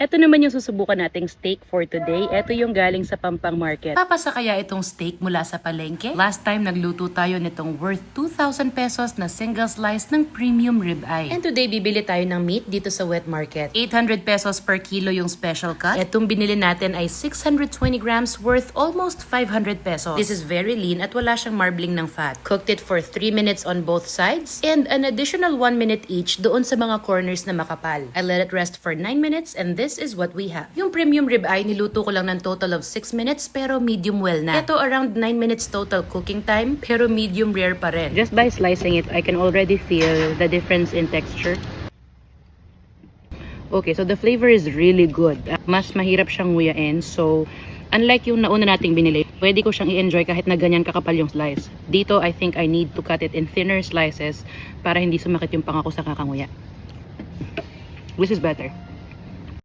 Ito naman yung susubukan nating steak for today. Ito yung galing sa Pampang Market. Papasa kaya itong steak mula sa palengke? Last time nagluto tayo nitong worth 2,000 pesos na single slice ng premium ribeye. And today bibili tayo ng meat dito sa wet market. 800 pesos per kilo yung special cut. Itong binili natin ay 620 grams worth almost 500 pesos. This is very lean at wala siyang marbling ng fat. Cooked it for 3 minutes on both sides and an additional 1 minute each doon sa mga corners na makapal. I let it rest for 9 minutes and this is what we have. Yung premium ribeye niluto ko lang ng total of 6 minutes pero medium well na. Ito around 9 minutes total cooking time pero medium rare pa rin. Just by slicing it, I can already feel the difference in texture. Okay, so the flavor is really good. Mas mahirap siyang nguyain. So, unlike yung nauna nating binili, pwede ko siyang i-enjoy kahit na ganyan kakapal yung slice. Dito, I think I need to cut it in thinner slices para hindi sumakit yung pangako sa kakanguya. This is better.